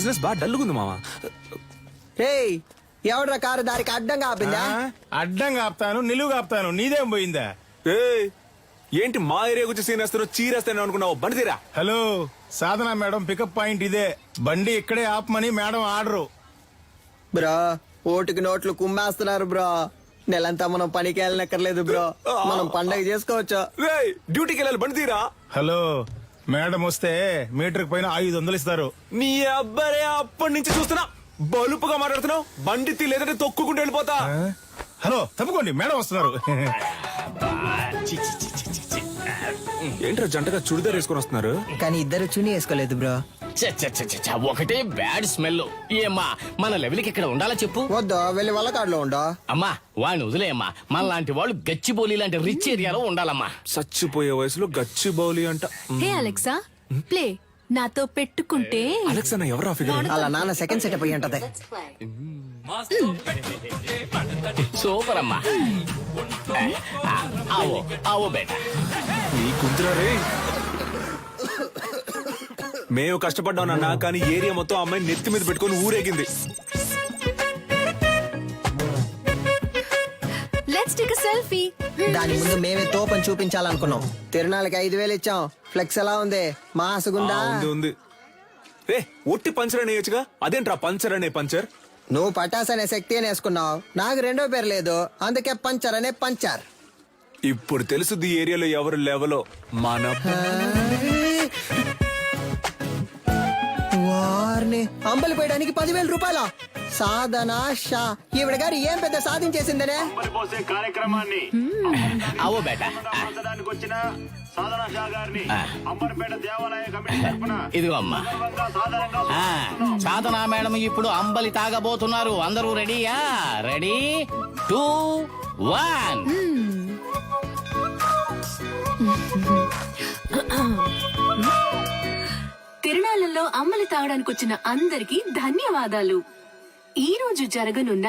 Business బాగా డల్లుగుంది మామ రేయ్ ఎవడ్రా కారు దారికి అడ్డంగా ఆపిందా? అడ్డంగా ఆపుతాను నిలువుగా ఆపుతాను నీదేం పోయిందా? ఏయ్, ఏంటి మా ఏరియా గురించి సీన్ వేస్తున్నావు చీరేస్తాను అనుకున్నావు? బండి తీరా? Hello Sadhana madam pickup point ఇదే. బండి ఇక్కడే ఆపమని మేడం ఆర్డరు. బ్రో ఓటుకి నోట్లు కుమ్మేస్తున్నారు బ్రో. నెలంతా మనం పనికి వెళ్ళనక్కర్లేదు బ్రో. మనం పండగ చేసుకోవచ్చు. డ్యూటీకి వెళ్ళాలి బండి తీరా? హలో మేడం వస్తే మీటర్ పైన ఐదు వందలు ఇస్తారు. నీ అబ్బారే అప్పటి నుంచి చూస్తున్నా. బలుపుగా మాట్లాడుతున్నావు. బండి తీ లేదంటే తొక్కుకుంటూ వెళ్ళిపోతా? హలో తప్పుకోండి. మేడం వస్తున్నారు. ఏంట్రా జంటగా చుడిదార్ వేసుకొని వస్తున్నారు? కానీ ఇద్దరు చుని వేసుకోలేదు బ్రో. ఒకటే బ్యాడ్ స్మెల్. ఏమ్మా మన లెవెల్కి ఇక్కడ ఉండాలా చెప్పు? వద్దు వెళ్ళి వల్లకాడులో ఉండో. అమ్మా వాడిని వదిలేయమ్మా. మన లాంటి వాళ్ళు గచ్చిబౌలి లాంటి రిచ్ ఏరియాలో ఉండాలమ్మా. చచ్చిపోయే వయసులో గచ్చి బౌలి అంట. హే అలెక్సా ప్లే నాతో పెట్టుకుంటే అలెక్స్ ఎవరా ఫిగర్ అలా నాన్న సెకండ్ సెటప్ అయ్యి ఉంటది. సూపర్ అమ్మా ఆవో ఆవో బేటా. నీ కుంతురా రే. మేము కష్టపడ్డాం నాన్న కానీ ఏరియా మొత్తం ఆ అమ్మాయిని నెత్తి మీద పెట్టుకొని ఊరేగింది. లెట్స్ టేక్ సెల్ఫీ దాని ముందు మేమే తోపని చూపించాలనుకున్నాం. తిరునాళ్ళకి ఐదు వేలు ఇచ్చాం. ఫ్లెక్స్ ఎలా ఉంది? మాసుగుందా? ఆ, ఉంది ఉంది. రే ఒట్టి పంచర్ అని వేయచ్చుగా అదేంట్రా పంచర్ అనే పంచర్? నువ్వు పటాస్ అనే శక్తి అని వేసుకున్నావు. నాకు రెండో పేరు లేదు. అందుకే పంచర్ అనే పంచర్. ఇప్పుడు తెలుసుది ఈ ఏరియాలో ఎవరు లెవలో మన వారిని అంబలి పోయడానికి పదివేల రూపాయల? సాధన షా. ఈవిడ గారు ఏం పెద్ద సాధించేసిందనే? పోసే కార్యక్రమాన్ని. ఆవో బేటా. వచ్చిన సాధన షా గారిని అంబర్పేట దేవాలయ కమిటీ తరఫున ఇదిగో అమ్మా. గౌరవంగా సాధారణంగా ఆ, సాధనా మేడం ఇప్పుడు అంబలి తాగబోతున్నారు. అందరూ రెడీయా? రెడీ? Two one. తిరునాళ్ళలో అమ్మలి తాగడానికి వచ్చిన అందరికీ ధన్యవాదాలు. ఈ రోజు జరగనున్న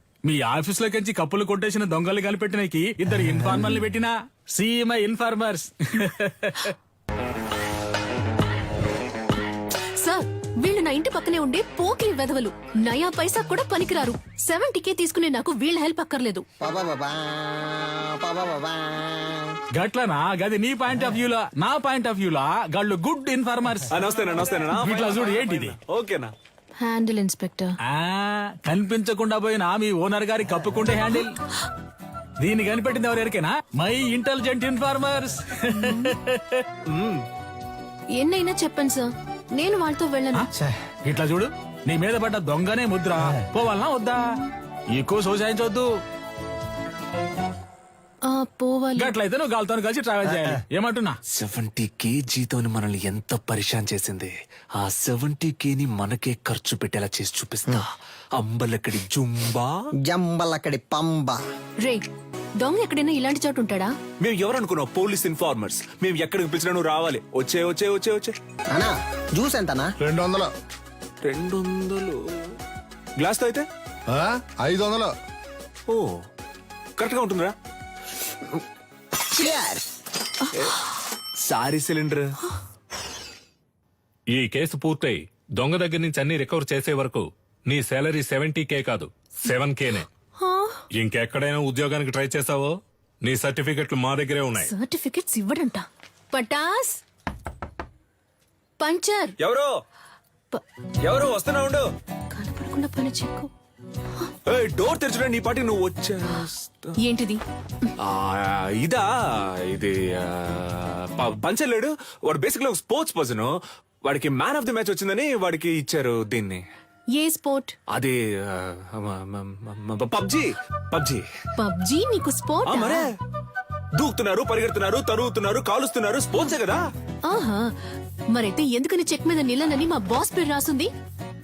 మీ ఆఫీస్లోకి కప్పులు కొట్టేసిన దొంగలు కనిపెట్టినకి ఇద్దరు ఇన్ఫార్మర్లు పెట్టినా? సీఎంఐ ఇన్ఫార్మర్స్ సార్ వీళ్ళు నా ఇంటి పక్కనే ఉండే పోకిరి వెధవలు. నయా పైసా కూడా పనికిరారు. సెవెంటీకే తీసుకునే నాకు వీళ్ళ హెల్ప్ అక్కర్లేదు. గట్లనా? గది నీ పాయింట్ ఆఫ్ వ్యూలా నా పాయింట్ ఆఫ్ వ్యూలా గాళ్ళు గుడ్ ఇన్ఫార్మర్స్ ఇట్లా చూడు ఏంటిది? ఓకేనా? హ్యాండిల్ ఇన్స్పెక్టర్ ఆ కనిపించకుండా పోయిన మీ ఓనర్ గారి కప్పుకుంటే హ్యాండిల్. దీన్ని కనిపెట్టింది ఎవరు ఎరికేనా మై ఇంటెలిజెంట్ ఇన్ఫార్మర్స్ ఎన్నైనా చెప్పండి సార్ నేను వాళ్ళతో వెళ్ళను. ఇట్లా చూడు. నీ మీద పడ్డ దొంగనే ముద్ర. పోవాలనా వద్దా? ఎక్కువ సోసాయించవద్దు పోవాలి. గట్లయితే నువ్వు గాలితో కలిసి ట్రావెల్ చేయాలి. ఏమంటున్నా? సెవెంటీ కేజీతోని మనల్ని ఎంత పరిశాన్ చేసింది? ఆ సెవెంటీ కేని మనకే ఖర్చు పెట్టేలా చేసి చూపిస్తా. అంబలక్కడి జుంబా. జంబలక్కడి పంబ. రే దొంగ ఎక్కడైనా ఇలాంటి చోటు ఉంటాడా? మేము ఎవరు అనుకున్నాం పోలీస్ ఇన్ఫార్మర్స్. మేము ఎక్కడికి పిలిచినా నువ్వు రావాలి. వచ్చే వచ్చే వచ్చే వచ్చే. అనా జ్యూస్ ఎంతనా రెండు వందలు రెండు వందలు గ్లాస్తో అయితే? ఆ? ఐదు వందలు ఓ కరెక్ట్గా ఉంటుందిరా. Sorry cylinder. ఈ కేసు పూర్తయి దొంగ దగ్గర నుంచి అన్ని రికవర్ చేసే వరకు నీ సాలరీ సెవెంటీ కే కాదు సెవెన్ కేనే ఇంకెక్కడైనా ఉద్యోగానికి ట్రై చేసావో? నీ సర్టిఫికెట్లు మా దగ్గరే ఉన్నాయి. సర్టిఫికెట్స్ ఇవ్వడంట. పటాస్! పంచర్! ఎవరు? ఎవరు? వస్తున్నా ఉండు. కనపడకుండా పని చెక్కు డోర్ తెరచుడా నీ పాటి నువ్వు వచ్చేస్తా. ఏంటిది? ఆ, ఇదా ఇది ఆ, ప- పంచలేడు. వాడు బేసిక్లో స్పోర్ట్స్ పర్సన్ వాడికి మ్యాన్ ఆఫ్ ది మ్యాచ్ వచ్చిందని వాడికి ఇచ్చారు దీన్ని. ఏ స్పోర్ట్ అది పబ్జి పబ్జి. పబ్జీ నీకు స్పోర్ట్ మరే. దూకుతున్నారు పరిగెడుతున్నారు తరుగుతున్నారు కాలుస్తున్నారు స్పోర్ట్సే కదా. ఆహా. మరైతే ఎందుకని చెక్ మీద నిల్లనని మా బాస్ పేరు రాసుంది?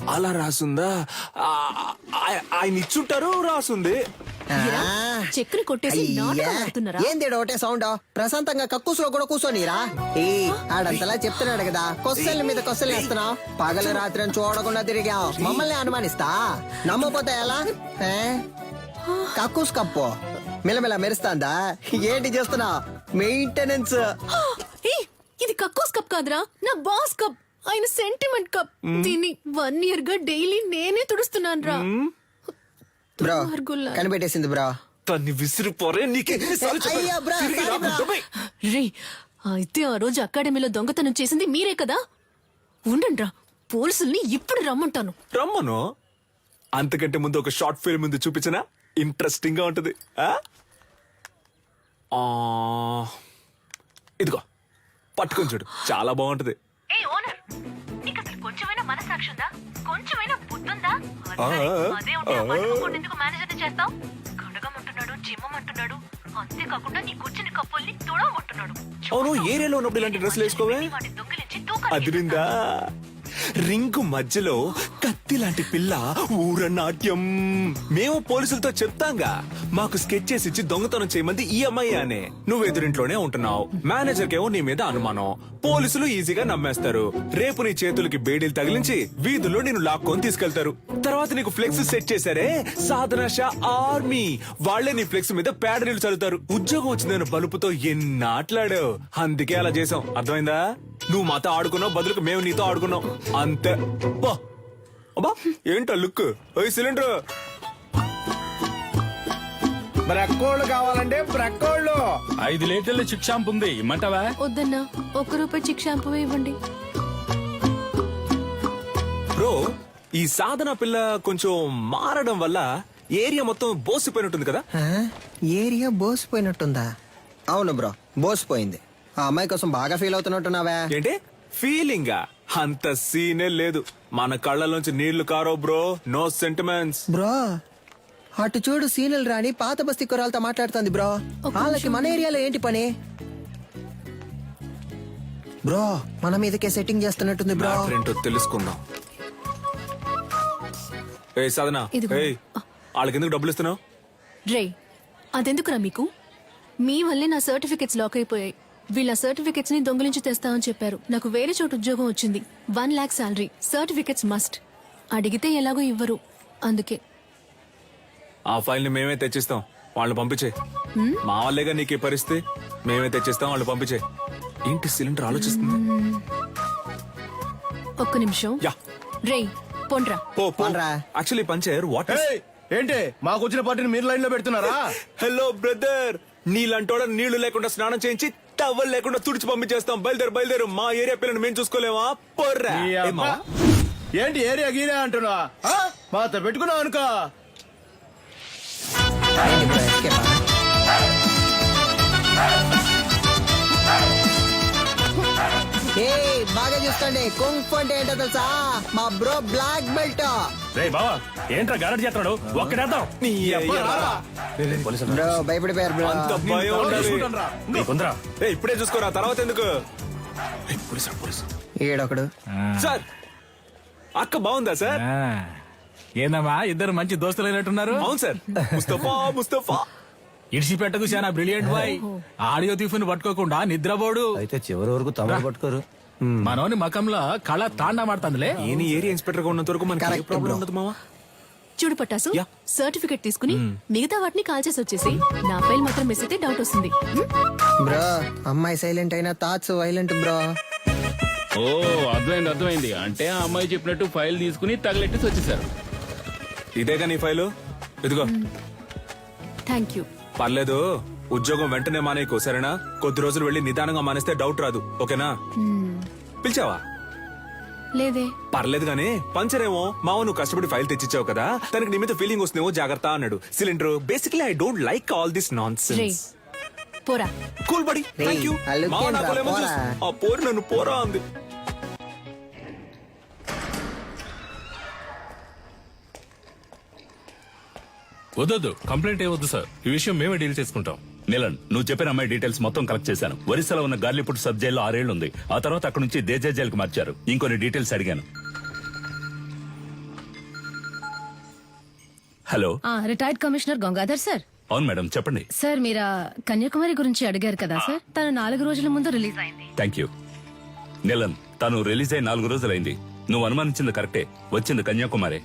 అలా రాసుందా? ఆయన ఇచ్చుంటారు రాసుంది. ఆ, చెక్కుని కొట్టేసి ఏంది ఒకటే సౌండ్ ప్రశాంతంగా కక్కుసులో కూడా కూర్చోనిరా. ఏ ఆడంతలా చెప్తున్నాడు కదా కొస్సల మీద కొస్సలు వేస్తున్నావు. పగలు రాత్రి అని చూడకుండా తిరిగాం మమ్మల్ని అనుమానిస్తా? నమ్మపోతే ఎలా? ఏ? కక్కుస్ కప్పు. మిలమిల మెరుస్తాందా? ఏంటి చేస్తున్నా మెయింటెనెన్స్ ఇది కక్కోస్ కప్ కాదురా. నా బాస్ కప్. ఆయన సెంటిమెంట్ కప్ దీన్ని వన్ ఇయర్గా డైలీ నేనే తుడుస్తున్నాను రా బ్రో. కనిపెట్టేసింది బ్రో. చెప్పాను? అయ్యా, బ్రా, తిరిగి సారీ, రా, బ్రా. దుబాయ్. రే అయితే ఆ రోజు అకాడమీలో దొంగతనం చేసింది మీరే కదా? ఉండండి రా పోలీసుల్ని ఇప్పుడు రమ్మంటాను. రమ్మను. అంతకంటే ముందు ఒక షార్ట్ ఫిల్మ్ ముందు చూపించిన? ఇంట్రెస్టింగ్గా ఉంటది. ఆ? ఆ, ఇదిగో పట్టుకొని చూడు. చాలా బాగుంటది. ఏ ఓనర్ నీకు అసలు కొంచెమైనా మనసాక్షి ఉందా? కొంచెమైనా బుద్ధుందా? అదే ఉంటే ఎందుకు మేనేజర్ చేస్తావు? కడగమంటున్నాడు చిమ్మమంటున్నాడు. అంతేకాకుండా నీ కూర్చుని కప్పుల్ని తుడవమంటున్నాడు. అవును ఏరియాలో ఉన్నప్పుడు ఇలాంటి డ్రెస్సులు వేసుకోవే? అదిరిందా? రింగు మధ్యలో కత్తి లాంటి పిల్ల ఊరనాట్యం. మేము పోలీసులతో చెప్తాంగా. మాకు స్కెచ్ చేసి ఇచ్చి దొంగతనం చేయమంది ఈ అమ్మాయి అనే. నువ్వు ఎదురింట్లోనే ఉంటున్నావు. మేనేజర్ కేవో నీ మీద అనుమానం. పోలీసులు ఈజీగా నమ్మేస్తారు. రేపు నీ చేతులకి బేడీలు తగిలించి వీధుల్లో నేను లాక్కొని తీసుకెళ్తారు. తర్వాత నీకు ఫ్లెక్స్ సెట్ చేశారే సాధన షా ఆర్మీ. వాళ్ళే నీ ఫ్లెక్స్ మీద పేడ నీళ్ళు చల్లుతారు. ఉద్యోగం వచ్చిందని బలుపుతో ఎన్నాట్లాడావు? అందుకే అలా చేసాం అర్థమైందా? నువ్వు మాతో ఆడుకున్నావు బదులుకు మేము నీతో ఆడుకున్నాం. అంతే. బా. అబ్బా ఏంటా లుక్? ఓయ్ సిలిండర్. బ్రక్కోళ్ళు కావాలంటే బ్రక్కోళ్ళు ఐదు లీటర్ల చిక్ షాంపు ఉంది ఇమ్మంటావా? వద్దన్నా ఒక్క రూపాయి చిక్ షాంపూ ఇవ్వండి. బ్రో ఈ సాధన పిల్ల కొంచెం మారడం వల్ల ఏరియా మొత్తం బోసిపోయినట్టుంది కదా? ఏరియా బోసిపోయినట్టుందా? అవును బ్రో బోసిపోయింది. ఆ అమ్మాయి కోసం బాగా ఫీల్ అవుతున్నట్టున్నావే. ఏంటి? ఫీలింగ్? అంత సీనే లేదు. మన కళ్ళలోంచి నీళ్ళు కారో బ్రో. నో సెంటిమెంట్స్ బ్రో అటు చూడు సీనియల్ రాణి పాత బస్తీ కురాలతో మాట్లాడుతుంది బ్రో. వాళ్ళకి మన ఏరియాలో ఏంటి పని? బ్రో మన మీదకే సెట్టింగ్ చేస్తున్నట్టుంది బ్రో. మ్యాటర్ ఏంటో తెలుసుకుందాం. ఏ సాధన. ఇదిగో. వాళ్ళకి ఎందుకు డబ్బులు ఇస్తున్నావు? రే అదెందుకురా మీకు? మీ వల్లే నా సర్టిఫికెట్స్ లాక్ అయిపోయాయి. వీళ్ళ సర్టిఫికెట్స్ని దొంగిలించి తెస్తామని చెప్పారు. నాకు వేరే చోట ఉద్యోగం వచ్చింది. One lakh salary certificates must. అడిగితే ఎలాగో ఇవ్వరు. అందుకే. ఆ ఫైల్ని మేమే తెచ్చిస్తాం. వాళ్ళు పంపించే. మా వాళ్ళేగా నీకు ఈ పరిస్థితి? మేమే తెచ్చిస్తాం వాళ్ళు పంపించే. ఏంటి సిలిండర్ ఆలోచిస్తుంది? ఒక్క నిమిషం. యా. రే పొండ్రా. పో పన్రా. యాక్చువల్లీ పంచర్ వాట్ ఏయ్, ఏంటి? మాకు వచ్చిన పార్టీని మీరు లైన్లో పెడుతున్నారా హలో బ్రదర్ నీళ్ళంటోడ నీళ్ళు లేకుండా స్నానం చేయించి టవల్ లేకుండా తుడిచి పంపించేస్తాం. బయలుదేరు బయలుదేరు. మా ఏరియా పిల్లని మేము చూసుకోలేమా? పొర్రా. ఈ? ఏంటి ఏరియా గీరియా అంటున్నా? మాతో పెట్టుకున్నావు అనుకో బాగా చూసుకోండి కుంఫ్ అంటే ఏంటో తెలుసా? మా బ్రో బ్లాక్ బెల్ట్ రే బావా ఏంట్రా గారడి చేస్తున్నాడు? ఒక్కడేద్దాం నీ అయ్య రారా. బ్రో భయపడిపోయారు బ్రో అంత భయం ఇప్పుడే చూసుకోరా తర్వాత ఎందుకు? ఏ, పోలీసు, పోలీసు. ఈడొకడు. సార్ అక్క బాగుందా సార్? ఏందమ్మా ఇద్దరు మంచి దోస్తులైనట్టున్నారు? అవును సార్. ముస్తఫా ముస్తఫా. ఇడిచిపెట్టకు చాలా బ్రిలియంట్ బాయ్. ఆడియో తీఫుని పట్టుకోకుండా నిద్రపోడు. అయితే చివరి వరకు తమరు పట్టుకోరు. మనోని మకంలో కళ తాండా మాడుతుందిలే ఏని ఏరియా ఇన్స్పెక్టర్గా ఉన్నంత వరకు మనకి ఏ Correct, ప్రాబ్లం bro. ఉండదు మావా? చూడు పట్టాసు. సర్టిఫికెట్ తీసుకుని మిగతా వాటిని కాల్ చేసి వచ్చేసి నా ఫైల్ మాత్రం మిస్ అయితే డౌట్ వస్తుంది. హ్మ్? బ్రో అమ్మాయి సైలెంట్ అయినా థాట్స్ వైలెంట్ బ్రో. ఓ అర్థమైంది అర్థమైంది. అంటే ఆ అమ్మాయి చెప్పినట్టు ఫైల్ తీసుకుని తగలెట్టేసి వచ్చేసారు. ఇదేగా నీ ఫైలు? ఇదిగో. థ్యాంక్ యూ పర్లేదు. ఉద్యోగం వెంటనే మానేయకు సరేనా? కొద్ది రోజులు వెళ్ళి నిదానంగా మానేస్తే డౌట్ రాదు ఓకేనా? పిలిచావా? లేదే. పర్లేదు గానీ పంచరేమో మావ నువ్వు కష్టపడి ఫైల్ తెచ్చిచ్చావు కదా తనకి నీ మీద ఫీలింగ్ వస్తుందేమో జాగ్రత్త అన్నాడు. Cylinder basically I don't like all this nonsense పోరా. కూల్ బడి థ్యాంక్ యూ ఆ పోరా. ఆ పోరు నన్ను పోరా అంది. వద్దొద్దు కంప్లైంట్ ఏ వద్దు సార్. ఈ విషయం మేమే డీల్ చేసుకుంటాం. నీలన్ నువ్వు చెప్పిన అమ్మాయి డీటెయిల్స్ మొత్తం కలెక్ట్ చేశాను. ఒరిస్సాలో ఉన్న గార్లీపుట్ సబ్ జైల్లో ఆరేళ్ళు ఉంది. ఆ తర్వాత అక్కడ నుంచి దేజా జైలుకి మార్చారు. ఇంకొన్ని డీటెయిల్స్ అడిగాను. Hello. Retired commissioner Gangadhar sir. అవును మేడం చెప్పండి. సార్ మీరు కన్యాకుమారి గురించి అడిగారు కదా సార్? తను నాలుగు రోజుల ముందు రిలీజ్ అయింది. థ్యాంక్ యూ నిలన్ తను రిలీజ్ అయి నాలుగు రోజులైంది. నువ్వు అనుమానించింది కరెక్టే. వచ్చింది కన్యాకుమారి.